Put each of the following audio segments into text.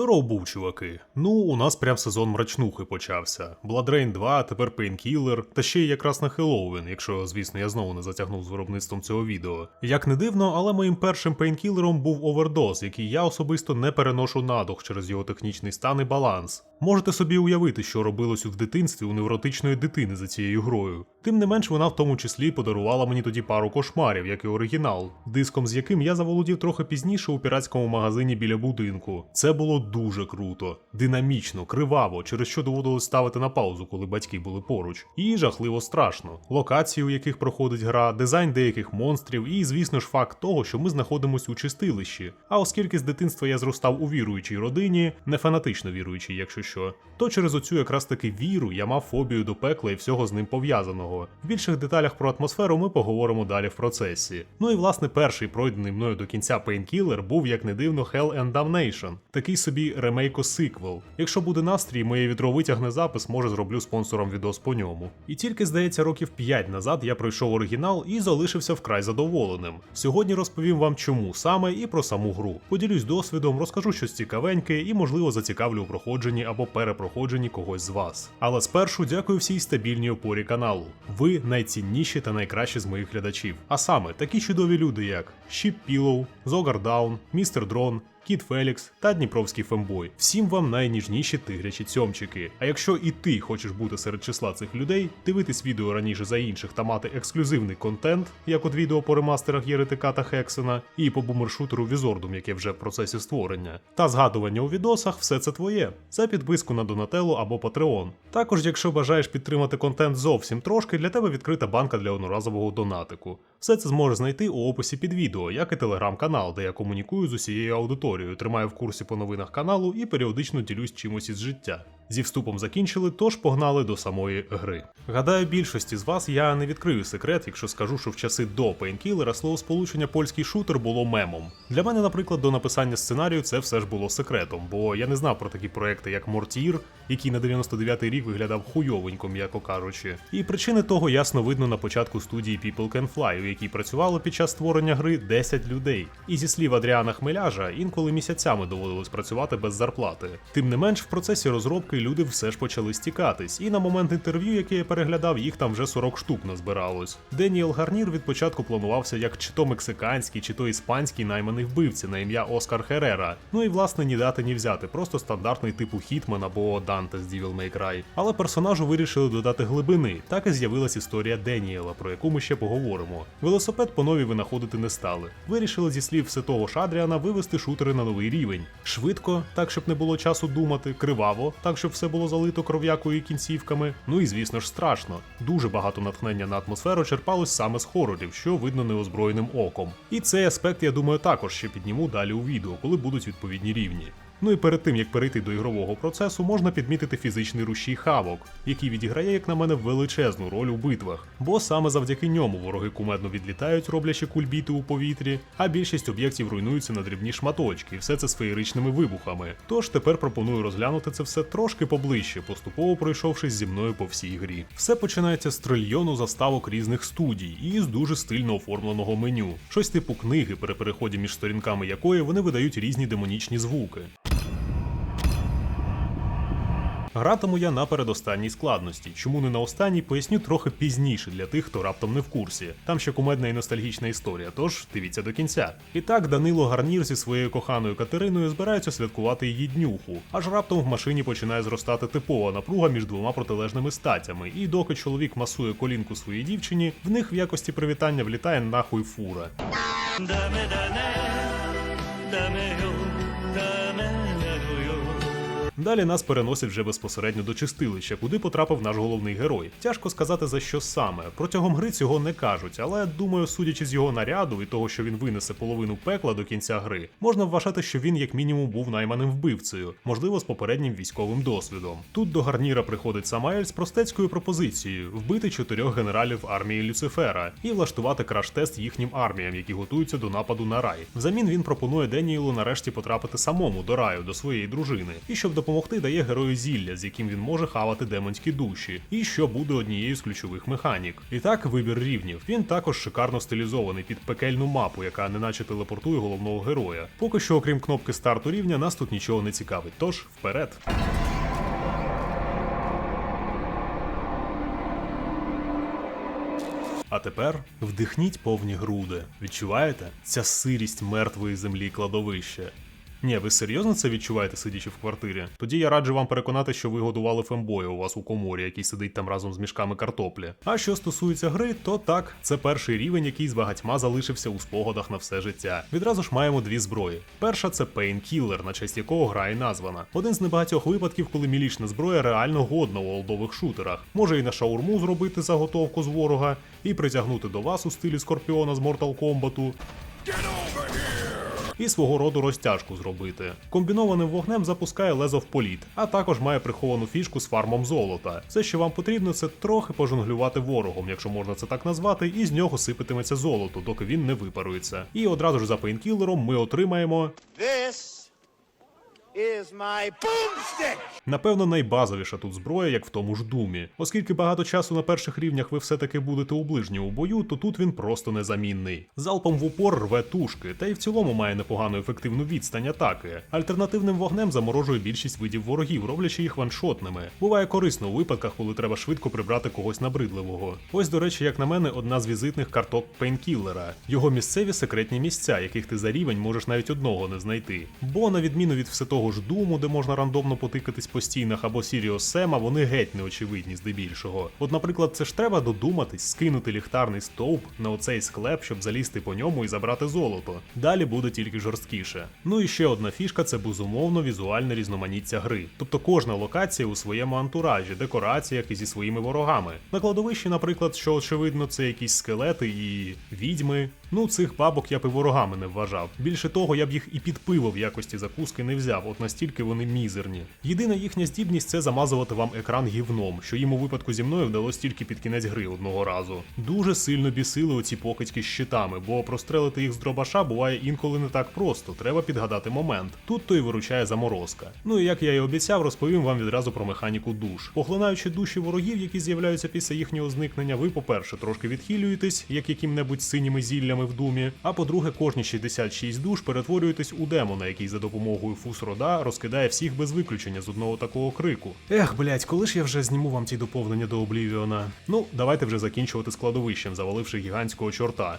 Здоров був, чуваки. Ну, у нас прям сезон мрачнухи почався. Rain 2, тепер Painkiller, та ще й якраз на Хеллоуін, якщо, звісно, я знову не затягнув з виробництвом цього відео. Як не дивно, але моїм першим пейнкілером був овердоз, який я особисто не переношу на дух через його технічний стан і баланс. Можете собі уявити, що робилось в дитинстві у невротичної дитини за цією грою. Тим не менш, вона в тому числі подарувала мені тоді пару кошмарів, як і оригінал, диском з яким я заволодів трохи пізніше у піратському магазині біля будинку. Це було дуже круто, динамічно, криваво, через що доводилось ставити на паузу, коли батьки були поруч. І жахливо страшно. Локації, у яких проходить гра, дизайн деяких монстрів, і, звісно ж, факт того, що ми знаходимося у чистилищі. А оскільки з дитинства я зростав у віруючій родині, не фанатично віруючій, якщо що, то через оцю якраз таки віру я мав фобію до пекла і всього з ним пов'язаного. В більших деталях про атмосферу ми поговоримо далі в процесі. Ну і власне перший пройдений мною до кінця Painkiller був, як не дивно, Hell and Damnation. такий собі ремейко-сиквел. Якщо буде настрій, моє відро витягне запис, може зроблю спонсором відос по ньому. І тільки здається, років 5 назад я пройшов оригінал і залишився вкрай задоволеним. Сьогодні розповім вам чому саме і про саму гру. Поділюсь досвідом, розкажу щось цікавеньке і, можливо, зацікавлю у проходженні або перепроходженні когось з вас. Але спершу дякую всій стабільній опорі каналу. Ви найцінніші та найкращі з моїх глядачів. А саме такі чудові люди, як Шіп Пілоу, Зогардаун, Містер Дрон. Кіт Фелікс та Дніпровський фембой. Всім вам найніжніші тигрячі цьомчики. А якщо і ти хочеш бути серед числа цих людей, дивитись відео раніше за інших та мати ексклюзивний контент, як от відео по ремастерах Єретика та Хексена, і по бумершутеру Візордум, яке вже в процесі створення, та згадування у відосах, все це твоє. За підписку на Донателло або Patreon. Також, якщо бажаєш підтримати контент зовсім трошки, для тебе відкрита банка для одноразового донатику. Все це зможеш знайти у описі під відео, як і телеграм-канал, де я комунікую з усією аудиторією, тримаю в курсі по новинах каналу і періодично ділюсь чимось із життя. Зі вступом закінчили, тож погнали до самої гри. Гадаю, більшості з вас я не відкрию секрет, якщо скажу, що в часи до Painkiller словосполучення польський шутер було мемом. Для мене, наприклад, до написання сценарію це все ж було секретом, бо я не знав про такі проекти, як Мортір, який на 99-й рік виглядав хуйовенько, м'яко кажучи. І причини того ясно видно на початку студії People Can Fly, у якій працювало під час створення гри 10 людей. І зі слів Адріана Хмеляжа, інколи місяцями доводилось працювати без зарплати. Тим не менш, в процесі розробки люди все ж почали стікатись, і на момент інтерв'ю, яке я переглядав, їх там вже 40 штук назбиралось. Деніел Гарнір від початку планувався як чи то мексиканський, чи то іспанський найманий вбивця на ім'я Оскар Херера. Ну і власне ні дати, ні взяти, просто стандартний типу Хітман або Данте з Devil May Cry. Але персонажу вирішили додати глибини. Так і з'явилась історія Деніела, про яку ми ще поговоримо. Велосипед по новій винаходити не стали. Вирішили зі слів все того ж Адріана вивести шутери на новий рівень. Швидко, так щоб не було часу думати, криваво, так щоб все було залито кров'якою і кінцівками. Ну і звісно ж страшно. Дуже багато натхнення на атмосферу черпалось саме з хорорів, що видно неозброєним оком. І цей аспект, я думаю, також ще підніму далі у відео, коли будуть відповідні рівні. Ну і перед тим як перейти до ігрового процесу, можна підмітити фізичний рушій хавок, який відіграє, як на мене, величезну роль у битвах, бо саме завдяки ньому вороги кумедно відлітають, роблячи кульбіти у повітрі, а більшість об'єктів руйнуються на дрібні шматочки, і все це з феєричними вибухами. Тож тепер пропоную розглянути це все трошки поближче, поступово пройшовшись зі мною по всій грі. Все починається з трильйону заставок різних студій і з дуже стильно оформленого меню, щось типу книги, при переході між сторінками якої вони видають різні демонічні звуки. Гратиму я на передостанній складності. Чому не на останній, поясню трохи пізніше для тих, хто раптом не в курсі. Там ще кумедна і ностальгічна історія, тож дивіться до кінця. І так Данило Гарнір зі своєю коханою Катериною збираються святкувати її днюху, аж раптом в машині починає зростати типова напруга між двома протилежними статтями. І доки чоловік масує колінку своїй дівчині, в них в якості привітання влітає нахуй фура. Далі нас переносять вже безпосередньо до чистилища, куди потрапив наш головний герой. Тяжко сказати за що саме. Протягом гри цього не кажуть, але думаю, судячи з його наряду і того, що він винесе половину пекла до кінця гри, можна вважати, що він як мінімум був найманим вбивцею, можливо, з попереднім військовим досвідом. Тут до гарніра приходить Самаель з простецькою пропозицією вбити чотирьох генералів армії Люцифера і влаштувати краш-тест їхнім арміям, які готуються до нападу на рай. Взамін він пропонує Деніелу нарешті потрапити самому до раю, до своєї дружини, і щоб допомогти допомогти дає герою зілля, з яким він може хавати демонські душі, і що буде однією з ключових механік. І так, вибір рівнів. Він також шикарно стилізований під пекельну мапу, яка неначе телепортує головного героя. Поки що, окрім кнопки старту рівня, нас тут нічого не цікавить. Тож вперед. А тепер вдихніть повні груди. Відчуваєте? Ця сирість мертвої землі кладовище. Ні, ви серйозно це відчуваєте, сидячи в квартирі? Тоді я раджу вам переконати, що ви годували фембоя у вас у коморі, який сидить там разом з мішками картоплі. А що стосується гри, то так, це перший рівень, який з багатьма залишився у спогадах на все життя. Відразу ж маємо дві зброї. Перша це Painkiller, на честь якого гра і названа. Один з небагатьох випадків, коли мілічна зброя реально годна у олдових шутерах. Може і на шаурму зробити заготовку з ворога, і притягнути до вас у стилі Скорпіона з Mortal Kombat, і свого роду розтяжку зробити. Комбінованим вогнем запускає лезо в політ, а також має приховану фішку з фармом золота. Все, що вам потрібно, це трохи пожонглювати ворогом, якщо можна це так назвати, і з нього сипатиметься золото, доки він не випарується. І одразу ж за пейнкілером ми отримаємо. This is my boomstick! Напевно, найбазовіша тут зброя, як в тому ж думі. Оскільки багато часу на перших рівнях ви все-таки будете у ближньому бою, то тут він просто незамінний. Залпом в упор рве тушки, та й в цілому має непогану ефективну відстань атаки. Альтернативним вогнем заморожує більшість видів ворогів, роблячи їх ваншотними. Буває корисно у випадках, коли треба швидко прибрати когось набридливого. Ось, до речі, як на мене, одна з візитних карток пейнкілера. Його місцеві секретні місця, яких ти за рівень можеш навіть одного не знайти. Бо, на відміну від все того ж думу, де можна рандомно потикатись по стінах або Сіріос Сема, вони геть неочевидні здебільшого. От, наприклад, це ж треба додуматись, скинути ліхтарний стовп на оцей склеп, щоб залізти по ньому і забрати золото. Далі буде тільки жорсткіше. Ну і ще одна фішка це безумовно візуальне різноманіття гри. Тобто кожна локація у своєму антуражі, декораціях і зі своїми ворогами. На кладовищі, наприклад, що очевидно, це якісь скелети і відьми. Ну, цих бабок я б і ворогами не вважав. Більше того, я б їх і під пиво в якості закуски не взяв, от настільки вони мізерні. Єдина їхня здібність це замазувати вам екран гівном, що їм у випадку зі мною вдалося тільки під кінець гри одного разу. Дуже сильно бісили оці покидьки з щитами, бо прострелити їх з дробаша буває інколи не так просто, треба підгадати момент. Тут то й виручає заморозка. Ну і як я і обіцяв, розповім вам відразу про механіку душ. Поглинаючи душі ворогів, які з'являються після їхнього зникнення, ви, по-перше, трошки відхилюєтесь, як яким-небудь синіми зіллями в думі. А по-друге, кожні 66 душ перетворюєтесь у демона, який за допомогою фус-рода розкидає всіх без виключення з одного такого крику. Ех, блять, коли ж я вже зніму вам ті доповнення до Облівіона? Ну, давайте вже закінчувати складовищем, заваливши гігантського чорта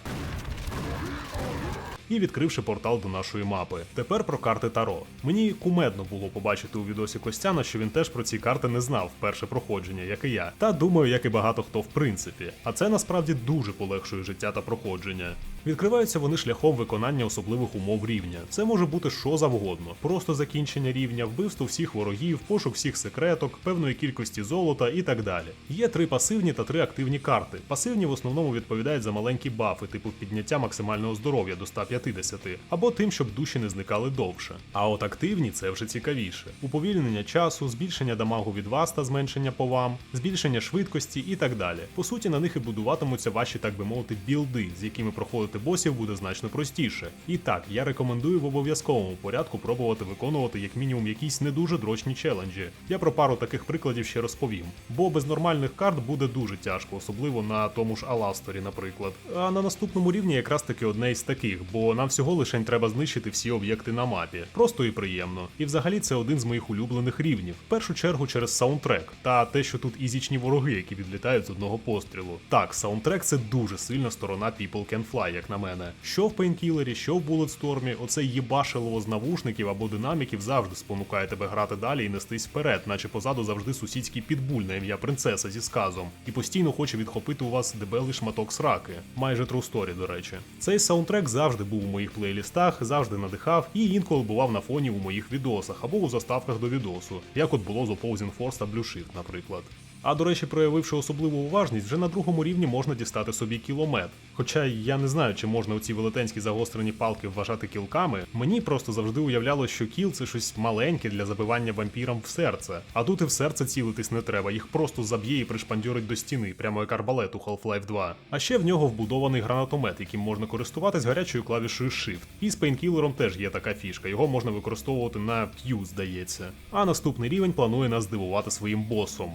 і відкривши портал до нашої мапи. Тепер про карти Таро. Мені кумедно було побачити у відосі Костяна, що він теж про ці карти не знав перше проходження, як і я. Та думаю, як і багато хто в принципі. А це насправді дуже полегшує життя та проходження. Відкриваються вони шляхом виконання особливих умов рівня. Це може бути що завгодно: просто закінчення рівня, вбивство всіх ворогів, пошук всіх секреток, певної кількості золота і так далі. Є три пасивні та три активні карти. Пасивні в основному відповідають за маленькі бафи, типу підняття максимального здоров'я до 150, або тим, щоб душі не зникали довше. А от активні це вже цікавіше: уповільнення часу, збільшення дамагу від вас та зменшення по вам, збільшення швидкості і так далі. По суті, на них і будуватимуться ваші, так би мовити, білди, з якими проходити босів буде значно простіше. І так, я рекомендую в обов'язковому порядку пробувати виконувати як мінімум якісь не дуже дрочні челенджі. Я про пару таких прикладів ще розповім. Бо без нормальних карт буде дуже тяжко, особливо на тому ж Аласторі, наприклад. А на наступному рівні якраз таки одне із таких, бо нам всього лише треба знищити всі об'єкти на мапі. Просто і приємно. І взагалі це один з моїх улюблених рівнів. В першу чергу через саундтрек та те, що тут ізічні вороги, які відлітають з одного пострілу. Так, саундтрек це дуже сильна сторона People Can Fly, як на мене. Що в Пейнкілері, що в Bulletstorm, оце їбашилово з навушників або динаміків завжди спонукає тебе грати далі і нестись вперед, наче позаду завжди сусідський підбуль на ім'я принцеса зі сказом, і постійно хоче відхопити у вас дебелий шматок сраки. Майже true story, до речі. Цей саундтрек завжди був у моїх плейлістах, завжди надихав і інколи бував на фоні у моїх відосах або у заставках до відосу, як от було з Opposing Force та Blue Shift, наприклад. А до речі, проявивши особливу уважність, вже на другому рівні можна дістати собі кіломет. Хоча я не знаю, чи можна оці велетенські загострені палки вважати кілками, мені просто завжди уявлялось, що кіл це щось маленьке для забивання вампірам в серце. А тут і в серце цілитись не треба, їх просто заб'є і пришпандьорить до стіни, прямо як арбалет у Half-Life 2. А ще в нього вбудований гранатомет, яким можна користуватись гарячою клавішою Shift. І з пейнкілером теж є така фішка, його можна використовувати на Q, здається. А наступний рівень планує нас здивувати своїм босом.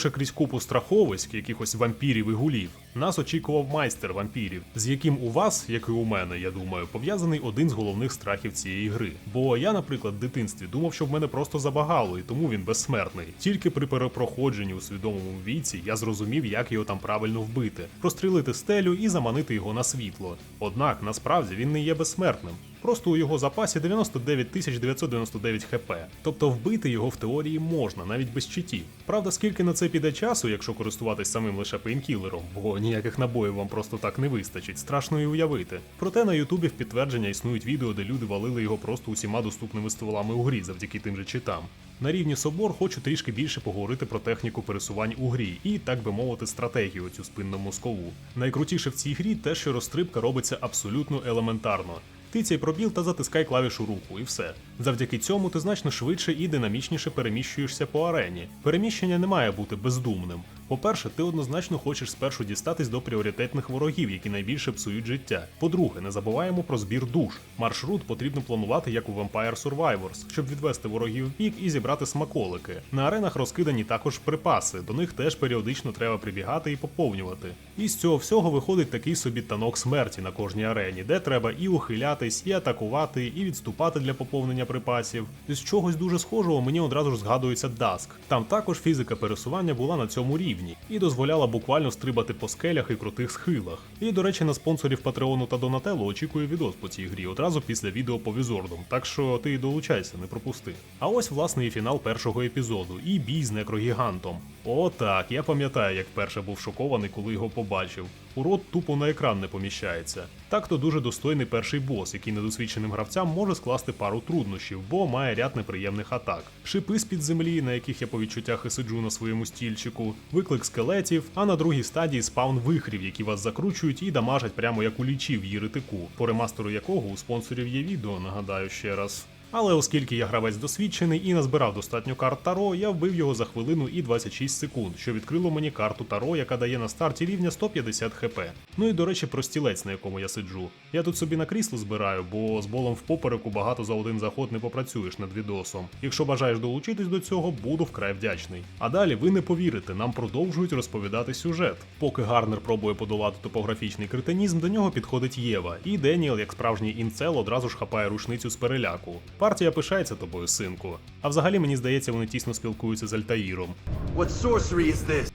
Пройшовши крізь купу страховиськ, якихось вампірів і гулів, нас очікував майстер вампірів, з яким у вас, як і у мене, я думаю, пов'язаний один з головних страхів цієї гри. Бо я, наприклад, в дитинстві думав, що в мене просто забагало, і тому він безсмертний. Тільки при перепроходженні у свідомому віці я зрозумів, як його там правильно вбити, прострілити стелю і заманити його на світло. Однак насправді він не є безсмертним. Просто у його запасі 99 999 хп. Тобто вбити його в теорії можна, навіть без читів. Правда, скільки на це піде часу, якщо користуватись самим лише пейнкілером, бо ніяких набоїв вам просто так не вистачить, страшно і уявити. Проте на Ютубі в підтвердження існують відео, де люди валили його просто усіма доступними стволами у грі завдяки тим же читам. На рівні собор хочу трішки більше поговорити про техніку пересувань у грі і, так би мовити, стратегію цю спинну мозкову. Найкрутіше в цій грі те, що розстрибка робиться абсолютно елементарно. Тицяй пробіл та затискай клавішу руху, і все. Завдяки цьому ти значно швидше і динамічніше переміщуєшся по арені. Переміщення не має бути бездумним. По-перше, ти однозначно хочеш спершу дістатись до пріоритетних ворогів, які найбільше псують життя. По-друге, не забуваємо про збір душ. Маршрут потрібно планувати як у Vampire Survivors, щоб відвести ворогів в бік і зібрати смаколики. На аренах розкидані також припаси, до них теж періодично треба прибігати і поповнювати. І з цього всього виходить такий собі танок смерті на кожній арені, де треба і ухилятись, і атакувати, і відступати для поповнення припасів. З чогось дуже схожого мені одразу ж згадується Dusk. Там також фізика пересування була на цьому рівні і дозволяла буквально стрибати по скелях і крутих схилах. І до речі, на спонсорів Патреону та Донателло очікує відос по цій грі одразу після відео по візордом, так що ти долучайся, не пропусти. А ось власне і фінал першого епізоду, і бій з некрогігантом. О, так, я пам'ятаю, як вперше був шокований, коли його побачив. Урод тупо на екран не поміщається. Так то дуже достойний перший бос, який недосвідченим гравцям може скласти пару труднощів, бо має ряд неприємних атак. Шипи з-під землі, на яких я по відчуттях і сиджу на своєму стільчику, виклик скелетів, а на другій стадії спаун вихрів, які вас закручують і дамажать прямо як у лічі в їритику, по ремастеру якого у спонсорів є відео, нагадаю ще раз. Але оскільки я гравець досвідчений і назбирав достатньо карт Таро, я вбив його за хвилину і 26 секунд, що відкрило мені карту Таро, яка дає на старті рівня 150 хп. Ну і до речі, про стілець, на якому я сиджу. Я тут собі на крісло збираю, бо з болом в попереку багато за один заход не попрацюєш над відосом. Якщо бажаєш долучитись до цього, буду вкрай вдячний. А далі ви не повірите, нам продовжують розповідати сюжет. Поки Гарнер пробує подолати топографічний кретинізм, до нього підходить Єва, і Деніел, як справжній інцел, одразу ж хапає рушницю з переляку. Партія пишається тобою, синку. А взагалі мені здається, вони тісно спілкуються з Альтаїром. What sorcery is this?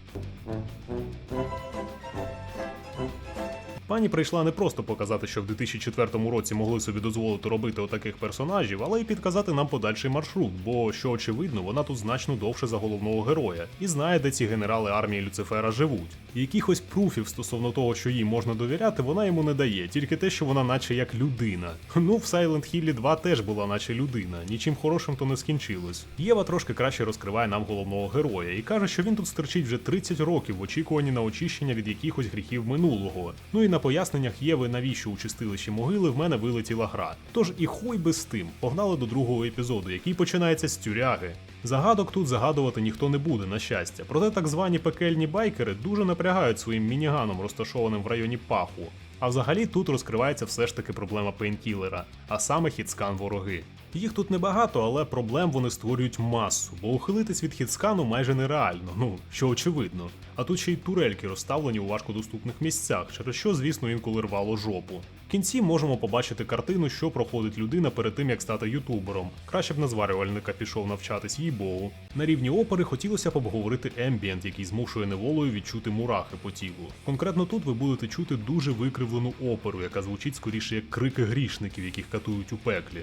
Пані прийшла не просто показати, що в 2004 році могли собі дозволити робити отаких персонажів, але й підказати нам подальший маршрут, бо що очевидно, вона тут значно довше за головного героя і знає, де ці генерали армії Люцифера живуть. Якихось пруфів стосовно того, що їй можна довіряти, вона йому не дає, тільки те, що вона наче як людина. Ну, в Silent Hill 2 теж була наче людина, нічим хорошим то не скінчилось. Єва трошки краще розкриває нам головного героя і каже, що він тут стерчить вже 30 років в очікуванні на очищення від якихось гріхів минулого. Ну і на поясненнях Єви, навіщо у чистилищі могили, в мене вилетіла гра. Тож і хуй би з тим, погнали до другого епізоду, який починається з тюряги. Загадок тут загадувати ніхто не буде, на щастя. Проте так звані пекельні байкери дуже напрягають своїм мініганом, розташованим в районі паху. А взагалі тут розкривається все ж таки проблема пейнкілера, а саме хітскан вороги. Їх тут небагато, але проблем вони створюють масу, бо ухилитись від хітскану майже нереально, ну що очевидно. А тут ще й турельки розставлені у важкодоступних місцях, через що, звісно, інколи рвало жопу. Кінці можемо побачити картину, що проходить людина перед тим, як стати ютубером. Краще б на зварювальника пішов навчатись, їй богу. На рівні опери хотілося б обговорити ембієнт, який змушує неволою відчути мурахи по тілу. Конкретно тут ви будете чути дуже викривлену оперу, яка звучить скоріше як крики грішників, яких катують у пеклі.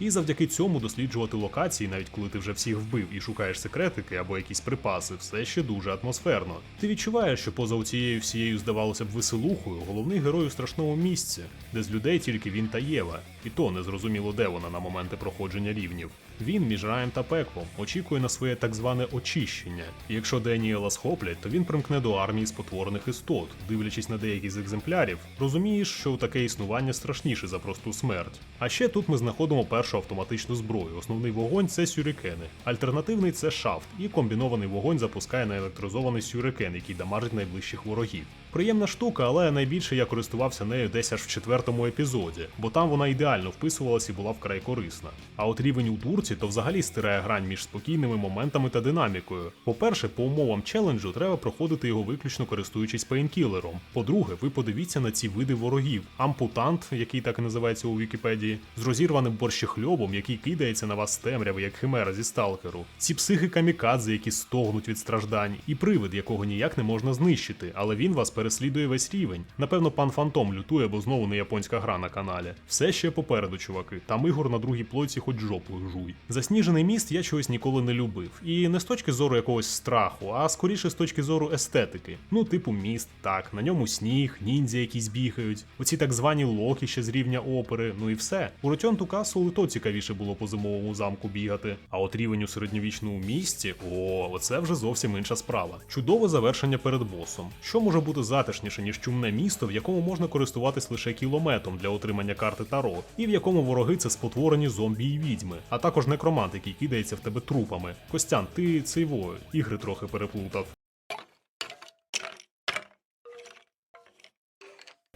І завдяки цьому досліджувати локації, навіть коли ти вже всіх вбив і шукаєш секретики або якісь припаси, все ще дуже атмосферно. Ти відчуваєш, що поза цією всією, здавалося б, веселухою, головний герой у страшному місці, де з людей тільки він та Єва, і то не зрозуміло, де вона на моменти проходження рівнів. Він між раєм та пеклом очікує на своє так зване очищення. І якщо Деніела схоплять, то він примкне до армії спотворених істот. Дивлячись на деякі з екземплярів, розумієш, що таке існування страшніше за просту смерть. А ще тут ми знаходимо першу автоматичну зброю. Основний вогонь це сюрикени, альтернативний це шафт, і комбінований вогонь запускає на електризований сюрикен, який дамажить найближчих ворогів. Приємна штука, але найбільше я користувався нею десь аж в четвертому епізоді, бо там вона ідеально вписувалась і була вкрай корисна. А от рівень у турці то взагалі стирає грань між спокійними моментами та динамікою. По-перше, по умовам челенджу треба проходити його виключно користуючись пейнкілером. По-друге, ви подивіться на ці види ворогів: ампутант, який так і називається у Вікіпедії, з розірваним борщехльобом, який кидається на вас темряви, як химера зі сталкеру, ці психи камікадзе, які стогнуть від страждань, і привид, якого ніяк не можна знищити, але він вас переслідує весь рівень. Напевно, пан Фантом лютує, бо знову не японська гра на каналі. Все ще попереду, чуваки. Там ігор на другій плойці хоч жопою жуй. Засніжений міст я чогось ніколи не любив. І не з точки зору якогось страху, а скоріше з точки зору естетики. Ну, типу міст, так, на ньому сніг, ніндзя якісь бігають, оці так звані локи ще з рівня опери, ну і все. У Castle і то цікавіше було по зимовому замку бігати. А от рівень у середньовічному місті, о, оце вже зовсім інша справа. Чудове завершення перед босом. Що може бути затишніше, ніж чумне місто, в якому можна користуватись лише кілометом для отримання карти Таро, і в якому вороги це спотворені зомбі і відьми, а також некромант, який кидається в тебе трупами. Костян, ти цей во, ігри трохи переплутав.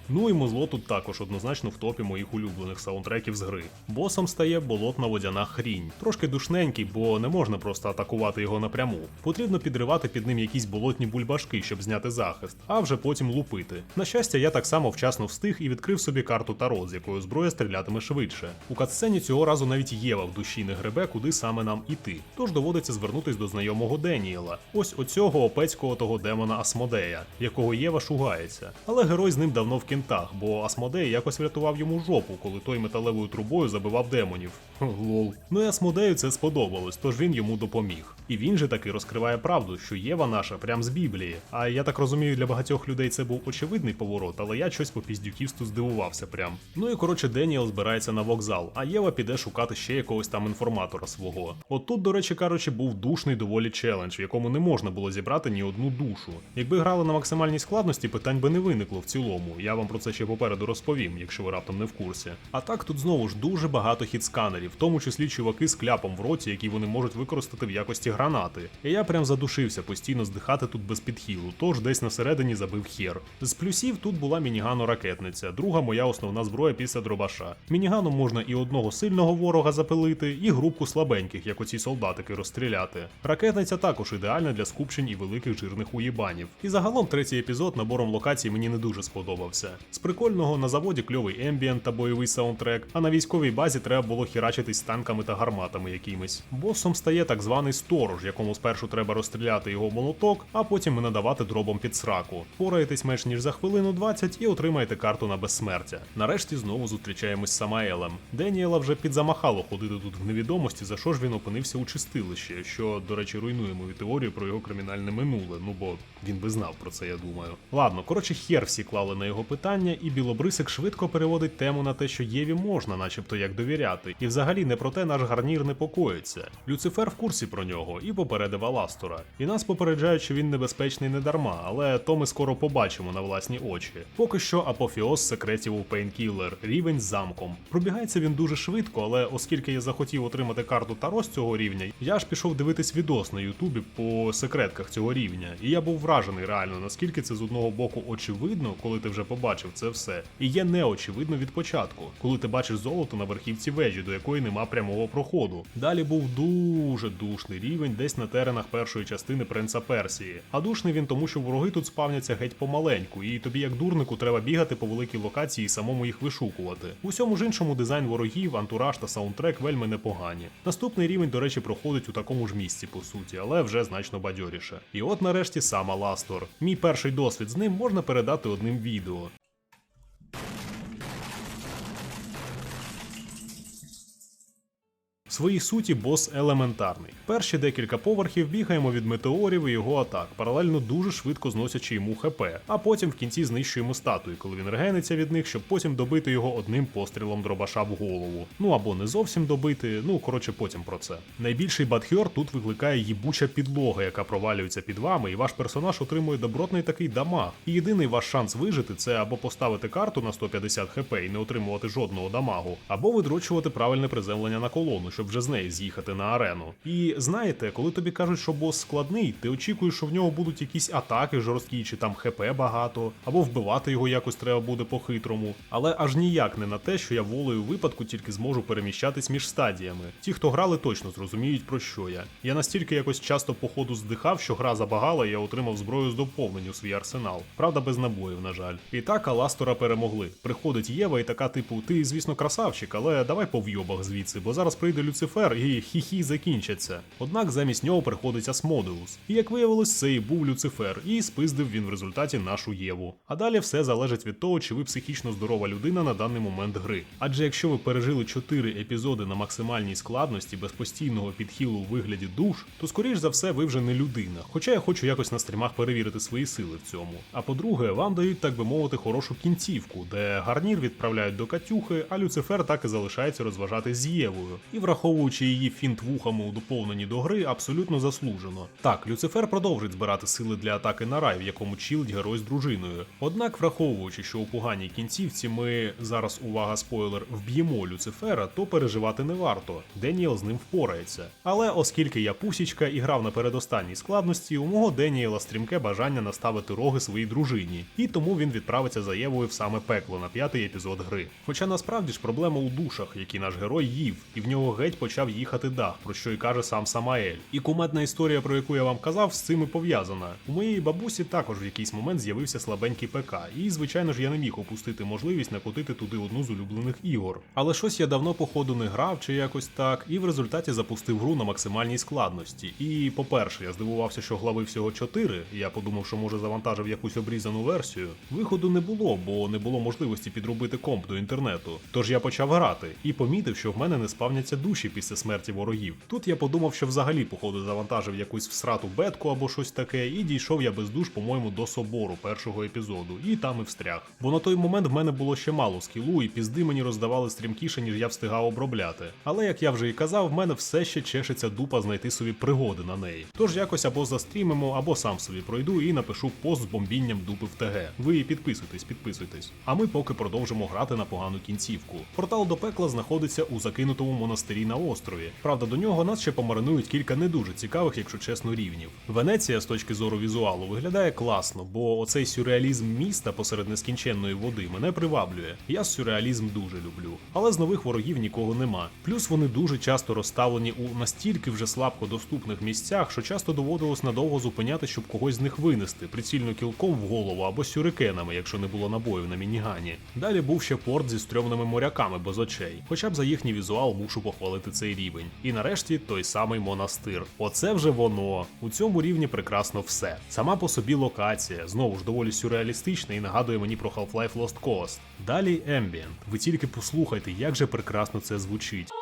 Ну і музло тут також однозначно в топі моїх улюблених саундтреків з гри. Босом стає болотна водяна хрінь. Трошки душненький, бо не можна просто атакувати його напряму. Потрібно підривати під ним якісь болотні бульбашки, щоб зняти захист, а вже потім лупити. На щастя, я так само вчасно встиг і відкрив собі карту Таро, з якою зброя стрілятиме швидше. У катсцені цього разу навіть Єва в душі не гребе, куди саме нам іти. Тож доводиться звернутись до знайомого Деніела. Ось оцього опецького того демона Асмодея, якого Єва шугається. Але герой з ним давно в кінтах, бо Асмодей якось врятував йому жопу, коли той металевою трубою забивав демонів. Лол. Ну і Асмодею це сподобалось, тож він йому допоміг. І він же таки розкриває правду, що Єва наша прям з Біблії. А я так розумію, для багатьох людей це був очевидний поворот, але я щось по піздюківству здивувався прям. Ну і коротше, Деніел збирається на вокзал, а Єва піде шукати ще якогось там інформатора свого. От тут, до речі кажучи, був душний доволі челендж, в якому не можна було зібрати ні одну душу. Якби грали на максимальній складності, питань би не виникло в цілому. Я вам про це ще попереду розповім, якщо ви раптом не в курсі. А так тут знову ж дуже багато хіт-сканерів, в тому числі чуваки з кляпом в роті, які вони можуть використати в якості гранати. І я прям задушився постійно здихати тут без підхилу, тож десь на середині забив хер. З плюсів тут була мінігано-ракетниця, друга моя основна зброя після дробаша. Мініганом можна і одного сильного ворога запилити, і групку слабеньких, як оці солдатики, розстріляти. Ракетниця також ідеальна для скупчень і великих жирних уєбанів. І загалом третій епізод набором локацій мені не дуже сподобався. З прикольного на заводі кльовий ембієнт та бойовий саундтрек, а на військовій базі треба було хірачитись танками та гарматами якимись. Босом стає так званий сторож, якому спершу треба розстріляти його молоток, а потім надавати дробом під сраку. Пораєтесь менш ніж за хвилину 20 і отримаєте карту на безсмертя. Нарешті знову зустрічаємось з Самаелем. Деніела вже підзамахало ходити тут в невідомості, за що ж він опинився у чистилищі, що, до речі, руйнує мою теорію про його кримінальне минуле. Ну бо він би знав про це, я думаю. Ладно, коротше, хер всі клали на його питання, і білобрисик швидко переводить тему на те, що Єві можна, начебто, як довіряти. І взагалі не про те наш гарнір непокоїться. Люцифер в курсі про нього і попередив Аластора. І нас попереджають, що він небезпечний не дарма, але то ми скоро побачимо на власні очі. Поки що апофіоз секретів у Painkiller, рівень з замком. Пробігається він дуже швидко, але оскільки я захотів отримати карту Таро з цього рівня, я ж пішов дивитись відос на Ютубі по секретках цього рівня. І я був вражений реально, наскільки це з одного боку очевидно, коли ти вже побачив це все, і є неочевидно від початку, коли ти бачиш золото на верхівці вежі, до якої нема прямого проходу. Далі був дуже душний рівень десь на теренах першої частини принца Персії. А душний він тому, що вороги тут спавняться геть помаленьку, і тобі, як дурнику, треба бігати по великій локації і самому їх вишукувати. У всьому ж іншому дизайн ворогів, антураж та саундтрек вельми непогані. Наступний рівень, до речі, проходить у такому ж місці, по суті, але вже значно бадьоріше. І от нарешті сама Ластор. Мій перший досвід з ним можна передати одним відео. you своїй суті бос елементарний. Перші декілька поверхів бігаємо від метеорів і його атак, паралельно дуже швидко зносячи йому ХП, а потім в кінці знищуємо статую, коли він регениться від них, щоб потім добити його одним пострілом дробаша в голову. Ну або не зовсім добити, ну коротше, потім про це. Найбільший бадхьор тут викликає їбуча підлога, яка провалюється під вами, і ваш персонаж отримує добротний такий дамаг. І єдиний ваш шанс вижити це або поставити карту на 150 хп і не отримувати жодного дамагу, або видрочувати правильне приземлення на колону, щоб вже з неї з'їхати на арену. І знаєте, коли тобі кажуть, що бос складний, ти очікуєш, що в нього будуть якісь атаки жорсткі, чи там хп багато, або вбивати його якось треба буде по-хитрому. Але аж ніяк не на те, що я волею випадку тільки зможу переміщатись між стадіями. Ті, хто грали, точно зрозуміють про що я. Я настільки якось часто по ходу здихав, що гра забагала, і я отримав зброю з доповнень у свій арсенал. Правда, без набоїв, на жаль. І так Аластора перемогли. Приходить Єва і така, типу, ти, звісно, красавчик, але давай по вйобах звідси, бо зараз прийде Люцифер і хі-хі закінчаться. Однак замість нього приходить Асмодеус. І як виявилось, це і був Люцифер, і спиздив він в результаті нашу Єву. А далі все залежить від того, чи ви психічно здорова людина на даний момент гри. Адже якщо ви пережили 4 епізоди на максимальній складності без постійного підхилу у вигляді душ, то скоріш за все ви вже не людина. Хоча я хочу якось на стрімах перевірити свої сили в цьому. А по-друге, вам дають, так би мовити, хорошу кінцівку, де гарнір відправляють до Катюхи, а Люцифер так і залишається розважати з Євою. І враховуючи її фінт вухами у доповненні до гри, абсолютно заслужено. Так, Люцифер продовжить збирати сили для атаки на рай, в якому чилить герой з дружиною. Однак, враховуючи, що у поганій кінцівці ми зараз увага спойлер вб'ємо Люцифера, то переживати не варто. Деніел з ним впорається. Але оскільки я пусічка і грав на передостанній складності, у мого Деніела стрімке бажання наставити роги своїй дружині, і тому він відправиться за Євою в саме пекло на п'ятий епізод гри. Хоча насправді ж проблема у душах, які наш герой їв, і в нього геть почав їхати дах, про що й каже сам Самаель. І кумедна історія, про яку я вам казав, з цим і пов'язана. У моєї бабусі також в якийсь момент з'явився слабенький ПК, і звичайно ж я не міг опустити можливість накотити туди одну з улюблених ігор. Але щось я давно походу не грав чи якось так, і в результаті запустив гру на максимальній складності. І, по-перше, я здивувався, що глави всього 4, Я подумав, що може завантажив якусь обрізану версію. Виходу не було, бо не було можливості підробити комп до інтернету. Тож я почав грати і помітив, що в мене не спавняться душі після смерті ворогів. Тут я подумав, що взагалі, походу, завантажив якусь всрату бетку або щось таке, і дійшов я без душ, по-моєму, до собору першого епізоду, і там і встряг. Бо на той момент в мене було ще мало скілу, і пізди мені роздавали стрімкіше, ніж я встигав обробляти. Але як я вже і казав, в мене все ще чешеться дупа знайти собі пригоди на неї. Тож якось або застрімимо, або сам собі пройду і напишу пост з бомбінням дупи в ТГ. Ви підписуйтесь, підписуйтесь. А ми поки продовжимо грати на погану кінцівку. Портал до пекла знаходиться у закинутому монастирі на острові. Правда, до нього нас ще помаринують кілька не дуже цікавих, якщо чесно, рівнів. Венеція з точки зору візуалу виглядає класно, бо оцей сюрреалізм міста посеред нескінченної води мене приваблює. Я сюрреалізм дуже люблю. Але з нових ворогів нікого нема. Плюс вони дуже часто розставлені у настільки вже слабко доступних місцях, що часто доводилось надовго зупиняти, щоб когось з них винести, прицільно кілком в голову або сюрикенами, якщо не було набоїв на мінігані. Далі був ще порт зі стрьомними моряками без очей. Хоча б за їхній візуал мушу похвалити цей рівень. І нарешті той самий монастир. Оце вже воно. У цьому рівні прекрасно все. Сама по собі локація, знову ж доволі сюрреалістична і нагадує мені про Half-Life Lost Coast. Далі Ambient. Ви тільки послухайте, як же прекрасно це звучить.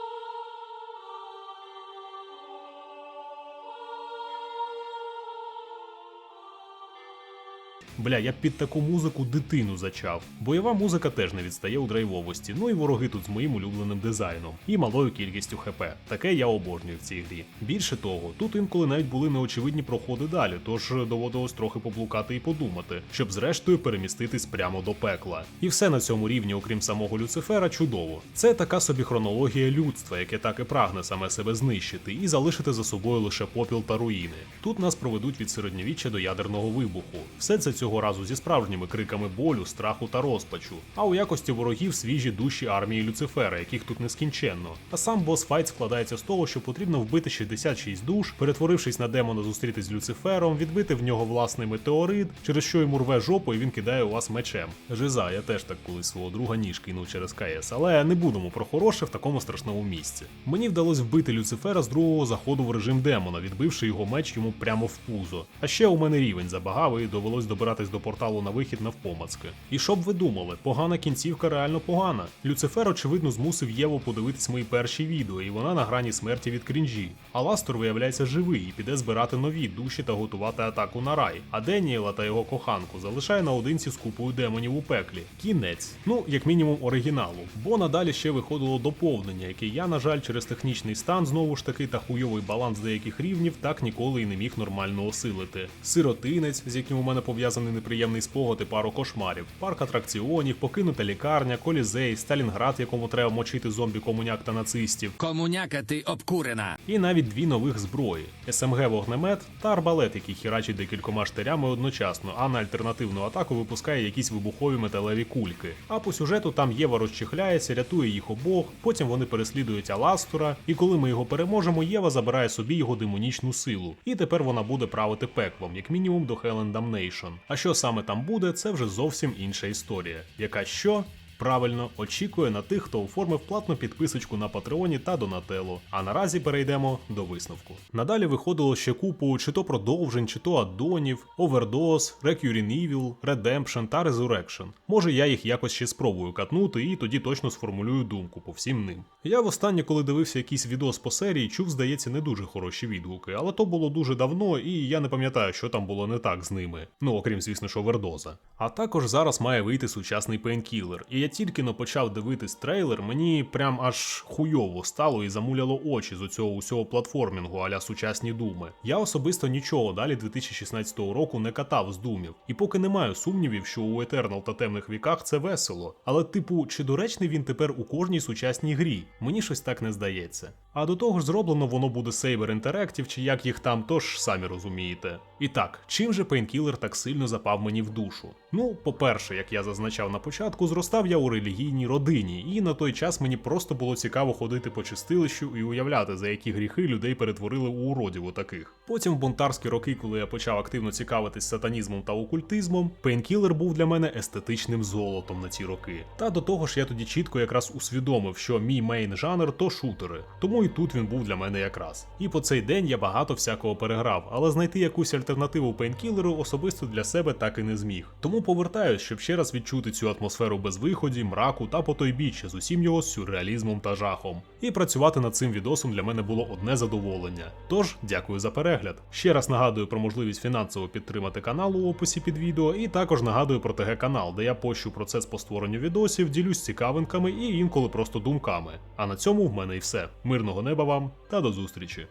Бля, я під таку музику дитину зачав. Бойова музика теж не відстає у драйвовості, ну і вороги тут з моїм улюбленим дизайном і малою кількістю ХП. Таке я обожнюю в цій грі. Більше того, тут інколи навіть були неочевидні проходи далі, тож доводилось трохи поблукати і подумати, щоб зрештою переміститись прямо до пекла. І все на цьому рівні, окрім самого Люцифера, чудово. Це така собі хронологія людства, яке так і прагне саме себе знищити, і залишити за собою лише попіл та руїни. Тут нас проведуть від середньовіччя до ядерного вибуху. Все це цього разу зі справжніми криками болю, страху та розпачу. А у якості ворогів свіжі душі армії Люцифера, яких тут нескінченно. А сам босс-файт складається з того, що потрібно вбити 66 душ, перетворившись на демона, зустрітись з Люцифером, відбити в нього власний метеорит, через що йому рве жопу і він кидає у вас мечем. Жиза, я теж так колись свого друга ніж кинув через КС, але не будемо про хороше в такому страшному місці. Мені вдалося вбити Люцифера з другого заходу в режим демона, відбивши його меч йому прямо в пузо. А ще у мене рівень забагав і довелось добити добиратись до порталу на вихід навпомацки. І щоб ви думали, погана кінцівка реально погана. Люцифер, очевидно, змусив Єву подивитись мої перші відео, і вона на грані смерті від крінжі. А Ластор виявляється живий і піде збирати нові душі та готувати атаку на рай. А Деніела та його коханку залишає наодинці з купою демонів у пеклі. Кінець. Ну, як мінімум, оригіналу. Бо надалі ще виходило доповнення, яке я, на жаль, через технічний стан знову ж таки та хуйовий баланс деяких рівнів так ніколи і не міг нормально осилити. Сиротинець, з яким у мене пов'язаний неприємний спогад і пару кошмарів, парк атракціонів, покинута лікарня, колізей, Сталінград, якому треба мочити зомбі комуняк та нацистів. Комуняка ти обкурена. І навіть дві нових зброї: СМГ вогнемет та арбалет, який хірачить декількома штирями одночасно, а на альтернативну атаку випускає якісь вибухові металеві кульки. А по сюжету там Єва розчихляється, рятує їх обох, потім вони переслідують Аластора, і коли ми його переможемо, Єва забирає собі його демонічну силу. І тепер вона буде правити пеклом, як мінімум до Hell Damnation. А що саме там буде, це вже зовсім інша історія. Яка що? Правильно, очікує на тих, хто оформив платну підписочку на Патреоні та Донателло. А наразі перейдемо до висновку. Надалі виходило ще купу чи то продовжень, чи то аддонів, Overdose, Recurring Evil, Redemption та Resurrection. Може я їх якось ще спробую катнути і тоді точно сформулюю думку по всім ним. Я востаннє, коли дивився якийсь відос по серії, чув, здається, не дуже хороші відгуки, але то було дуже давно, і я не пам'ятаю, що там було не так з ними. Ну окрім, звісно, що овердоза. А також зараз має вийти сучасний пейнкілер. І я тільки но почав дивитись трейлер, мені прям аж хуйово стало і замуляло очі з оцього усього платформінгу аля сучасні думи. Я особисто нічого далі 2016 року не катав з думів, і поки не маю сумнівів, що у Eternal та темних віках це весело. Але, типу, чи доречний він тепер у кожній сучасній грі? Мені щось так не здається. А до того ж зроблено воно буде Saber Interactive, чи як їх там, тож самі розумієте. І так, чим же Painkiller так сильно запав мені в душу? Ну, по-перше, як я зазначав на початку, зростав я у релігійній родині, і на той час мені просто було цікаво ходити по чистилищу і уявляти, за які гріхи людей перетворили у уродів у таких. Потім в бунтарські роки, коли я почав активно цікавитись сатанізмом та окультизмом, Painkiller був для мене естетичним золотом на ці роки. Та до того ж я тоді чітко якраз усвідомив, що мій мейн жанр то шутери, тому і тут він був для мене якраз. І по цей день я багато всякого переграв, але знайти якусь альтернативу Painkiller особисто для себе так і не зміг. Тому повертаюсь, щоб ще раз відчути цю атмосферу безвиході, мраку та потойбіччя з усім його сюрреалізмом та жахом. І працювати над цим відосом для мене було одне задоволення. Тож, дякую за перегляд. Ще раз нагадую про можливість фінансово підтримати канал у описі під відео, і також нагадую про ТГ канал, де я пощу процес по створенню відосів, ділюсь цікавинками і інколи просто думками. А на цьому в мене і все. Мирного неба вам та до зустрічі!